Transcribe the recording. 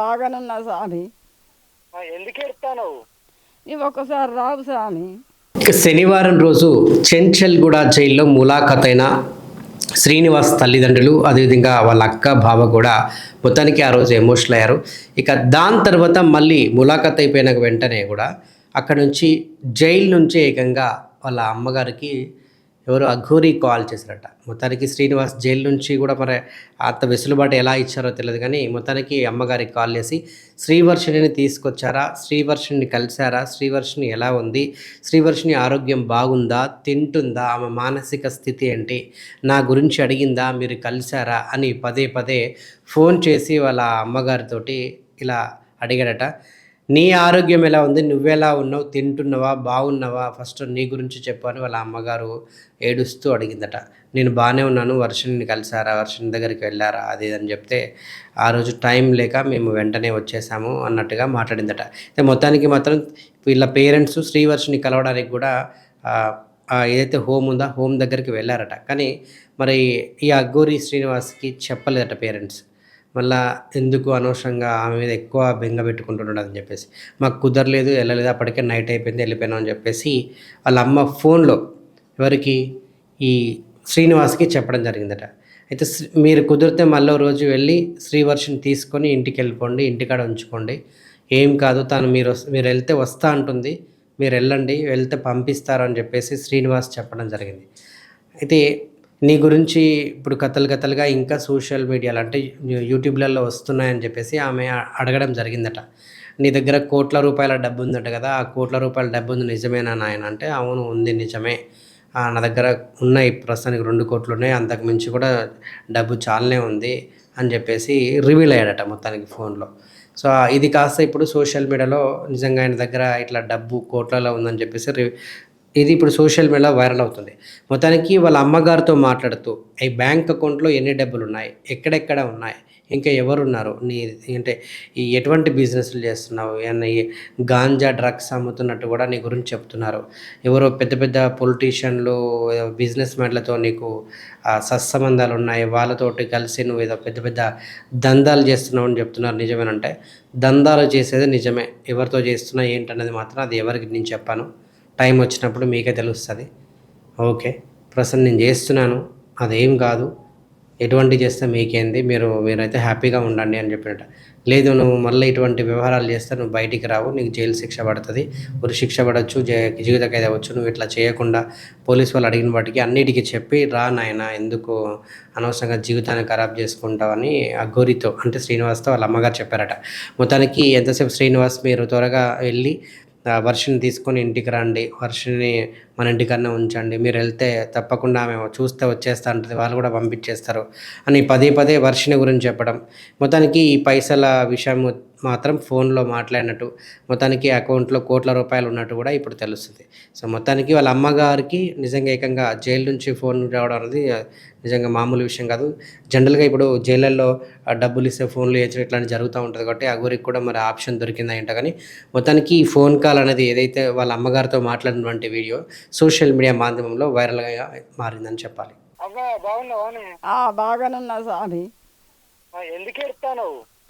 బాగానున్నా స్వామి. ఎందుకు ఎడతావు నీవు ఒక్కసారి రావు స్వామి. ఇక శనివారం రోజు చెంచల్గూడ జైల్లో ములాఖత్ అయిన శ్రీనివాస్ తల్లిదండ్రులు అదేవిధంగా వాళ్ళ అక్క బావ కూడా మొత్తానికి ఆ రోజు ఎమోషనల్ అయ్యారు. ఇక దాని తర్వాత మళ్ళీ ములాఖత్ అయిపోయిన వెంటనే కూడా అక్కడ నుంచి జైలు నుంచి ఏకంగా వాళ్ళ అమ్మగారికి ఎవరు అఘూరి కాల్ చేశారట. మొత్తానికి శ్రీనివాస్ జైలు నుంచి కూడా మరి అంత వెసులుబాటు ఎలా ఇచ్చారో తెలియదు కానీ మొత్తానికి అమ్మగారికి కాల్ చేసి శ్రీవర్షిణిని తీసుకొచ్చారా? శ్రీవర్షిణిని కలిశారా? శ్రీవర్షిణి ఎలా ఉంది? శ్రీవర్షిణి ఆరోగ్యం బాగుందా? తింటుందా? ఆమె మానసిక స్థితి ఏంటి? నా గురించి అడిగిందా? మీరు కలిశారా? అని పదే పదే ఫోన్ చేసి వాళ్ళ అమ్మగారితోటి ఇలా అడిగాడట. నీ ఆరోగ్యం ఎలా ఉంది? నువ్వెలా ఉన్నావు? తింటున్నావా? బాగున్నావా? ఫస్ట్ నీ గురించి చెప్పు అని వాళ్ళ అమ్మగారు ఏడుస్తూ అడిగిందట. నేను బాగానే ఉన్నాను. వర్షిని కలిసారా? వర్షిని దగ్గరికి వెళ్ళారా? అది అని చెప్తే ఆ రోజు టైం లేక మేము వెంటనే వచ్చేసాము అన్నట్టుగా మాట్లాడిందట. మొత్తానికి మాత్రం వీళ్ళ పేరెంట్స్ శ్రీవర్షిని కలవడానికి కూడా ఏదైతే హోమ్ ఉందో హోమ్ దగ్గరికి వెళ్ళారట. కానీ మరి ఈ అగ్గూరి శ్రీనివాస్కి చెప్పలేదట పేరెంట్స్. మళ్ళీ ఎందుకు అనవసరంగా ఆమె మీద ఎక్కువ బెంగ పెట్టుకుంటున్నాడు అని చెప్పేసి. మాకు కుదరలేదు వెళ్ళలేదు అప్పటికే నైట్ అయిపోయింది వెళ్ళిపోయినాం అని చెప్పేసి వాళ్ళ అమ్మ ఫోన్లో ఎవరికి? ఈ శ్రీనివాస్కి చెప్పడం జరిగిందట. అయితే మీరు కుదిరితే మళ్ళీ రోజు వెళ్ళి శ్రీవర్షిని తీసుకొని ఇంటికి వెళ్ళిపోండి ఇంటికాడ ఉంచుకోండి. ఏం కాదు తను మీరు మీరు వెళ్తే వస్తా అంటుంది మీరు వెళ్ళండి వెళ్తే పంపిస్తారు అని చెప్పేసి శ్రీనివాస్ చెప్పడం జరిగింది. అయితే నీ గురించి ఇప్పుడు కథలు కథలుగా ఇంకా సోషల్ మీడియాలో అంటే యూట్యూబ్లలో వస్తున్నాయని చెప్పేసి ఆమె అడగడం జరిగిందట. నీ దగ్గర కోట్ల రూపాయల డబ్బు ఉందట కదా ఆ కోట్ల రూపాయల డబ్బు ఉంది నిజమేనా నాయన? అంటే అవును ఉంది నిజమే. ఆ, నా దగ్గర ఉన్నాయి ప్రస్తుతానికి రెండు కోట్లు ఉన్నాయి అంతకు మించి కూడా డబ్బు చాలానే ఉంది అని చెప్పేసి రివీల్ అయ్యాడట మొత్తానికి ఫోన్లో. సో ఇది కాస్త ఇప్పుడు సోషల్ మీడియాలో నిజంగా ఆయన దగ్గర ఇట్లా డబ్బు కోట్లలో ఉందని చెప్పేసి ఇది ఇప్పుడు సోషల్ మీడియాలో వైరల్ అవుతుంది. మొత్తానికి వాళ్ళ అమ్మగారితో మాట్లాడుతూ ఈ బ్యాంక్ అకౌంట్లో ఎన్ని డబ్బులు ఉన్నాయి ఎక్కడెక్కడ ఉన్నాయి? ఇంకా ఎవరున్నారు? నీ అంటే ఈ ఎటువంటి బిజినెస్లు చేస్తున్నావు? ఈ గాంజా డ్రగ్స్ అమ్ముతున్నట్టు కూడా నీ గురించి చెప్తున్నారు. ఎవరో పెద్ద పెద్ద పొలిటీషియన్లు బిజినెస్ మ్యాన్లతో నీకు సత్సంబంధాలు ఉన్నాయి. వాళ్ళతోటి కలిసి నువ్వు ఏదో పెద్ద పెద్ద దందాలు చేస్తున్నావు అని చెప్తున్నారు నిజమేనంటే దందాలు చేసేది నిజమే. ఎవరితో చేస్తున్నా ఏంటన్నది మాత్రం అది ఎవరికి నేను చెప్పాను. టైం వచ్చినప్పుడు మీకే తెలుస్తుంది. ఓకే ప్రస్తుతం నేను చేస్తున్నాను అదేం కాదు. ఎటువంటి చేస్తే మీకేంది? మీరు మీరైతే హ్యాపీగా ఉండండి అని చెప్పినట్ట. లేదు నువ్వు మళ్ళీ ఇటువంటి వ్యవహారాలు చేస్తే నువ్వు బయటికి రావు నీకు జైలు శిక్ష పడుతుంది. ఉరి శిక్ష పడవచ్చు జీవిత ఖైదు అవ్వచ్చు నువ్వు ఇట్లా చేయకుండా పోలీస్ వాళ్ళు అడిగిన వాటికి అన్నిటికీ చెప్పి రా నాయన ఎందుకు అనవసరంగా జీవితాన్ని ఖరాబ్ చేసుకుంటావని ఆ గోరితో అంటే శ్రీనివాస్తో వాళ్ళ అమ్మగారు చెప్పారట. మొత్తానికి ఎంతసేపు శ్రీనివాస్ మీరు త్వరగా వెళ్ళి వర్షిని తీసుకొని ఇంటికి రండి. వర్షిని మన ఇంటికన్నా ఉంచండి. మీరు వెళ్తే తప్పకుండా ఆమె చూస్తే వచ్చేస్తా ఉంటుంది వాళ్ళు కూడా పంపించేస్తారు. అని పదే పదే వర్షిని గురించి చెప్పడం. మొత్తానికి ఈ పైసల విషయం మాత్రం ఫోన్లో మాట్లాడినట్టు మొత్తానికి అకౌంట్లో కోట్ల రూపాయలు ఉన్నట్టు కూడా ఇప్పుడు తెలుస్తుంది. సో మొత్తానికి వాళ్ళ అమ్మగారికి నిజంగా ఏకంగా జైలు నుంచి ఫోన్ రావడం అనేది నిజంగా మామూలు విషయం కాదు. జనరల్గా ఇప్పుడు జైళ్ళల్లో డబ్బులు ఇస్తే ఫోన్లు వేయడం ఇట్లాంటి జరుగుతూ ఉంటుంది కాబట్టి ఆ గురికి కూడా మరి ఆప్షన్ దొరికిందా ఏంటో కానీ మొత్తానికి ఈ ఫోన్ కాల్ అనేది ఏదైతే వాళ్ళ అమ్మగారితో మాట్లాడినటువంటి వీడియో సోషల్ మీడియా మాధ్యమంలో వైరల్గా మారిందని చెప్పాలి. బాగానున్నా స్వామి. ఎందుకు ఎడతావు